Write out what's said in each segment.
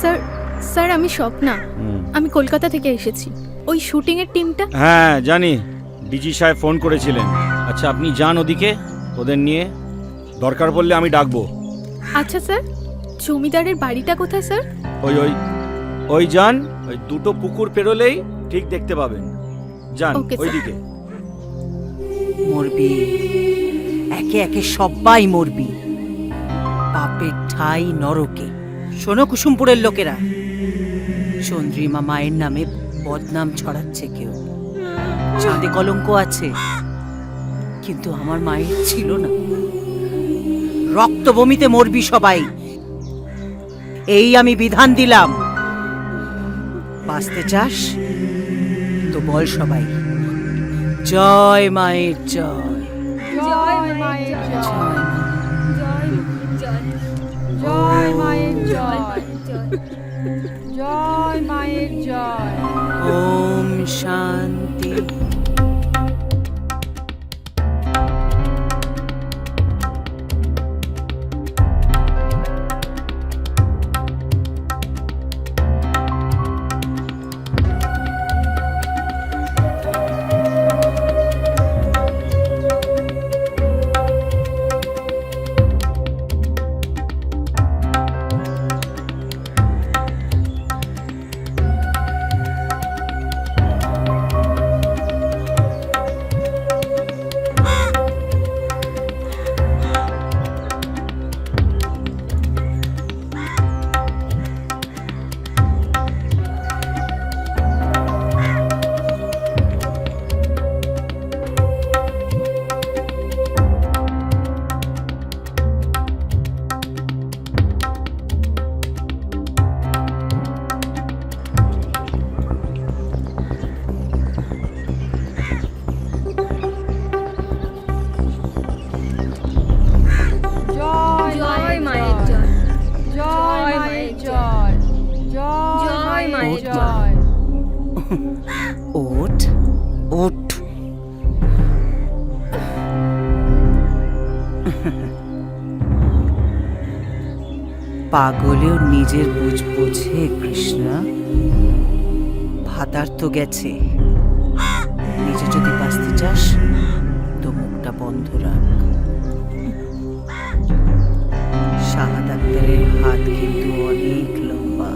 Sir sir আমি স্বপ্না। আমি কলকাতা থেকে এসেছি। ওই শুটিং এর টিমটা? হ্যাঁ জানি। ডিজি সাহেব ফোন করেছিলেন। আচ্ছা আপনি যান ওদিকে ওদের নিয়ে। দরকার পড়লে আমি ডাকবো। আচ্ছা স্যার। জমিদারের বাড়িটা কোথায় স্যার? ওই ওই ওই যান ওই দুটো পুকুর পেরোলেই ঠিক দেখতে পাবেন। যান. ওইদিকে। মরবি। একে একে সবাই মরবি। পাপের ঠাই নরকে। শোনো কুসুমপুরের লোকেরা। চন্দ্রিমা মায়ের নামে বদনাম ছড়াচ্ছে কেউ। চাঁদে কলঙ্ক আছে কিন্তু আমার মায়ের ছিল না। রক্ত বমিতে মরবি সবাই। এই আমি বিধান দিলাম। বাঁচতে চাস তো বল সবাই। জয় মায়ের জয়। জয় মায়ের জয়। জয় জয়। মায়ের জয়। ওম শান্তি। পাগলেও নিজের বুঝ বোঝে, কৃষ্ণা। ভাতার তো গেছে। নিজে যদি বাঁচতে চাস, তো মুখটা বন্ধ রাখ। শাহা ডাক্তারের হাত কিন্তু অনেক লম্বা।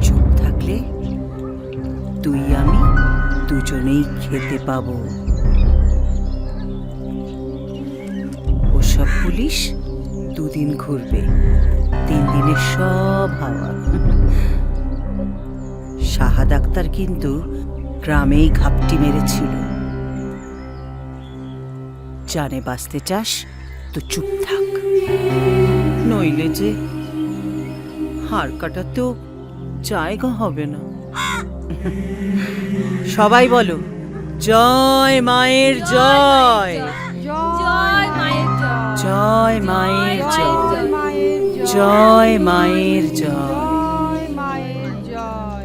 চুপ থাকলে তুই, আমি দুজনেই খেতে পাবো। ওসব পুলিশ দুদিন ঘুরবে। তিন দিনে সব হাওয়া। সাহা ডাক্তার কিন্তু গ্রামেই ঘাপটি মেরেছিল। জানে বাঁচতে চাস, তো চুপ থাক। নইলে যে হাড় কাটাতেও জায়গা হবে না। সবাই বলো, জয় মায়ের জয়। জয়। জয় মায়ের জয় জয়। মায়ের জয়।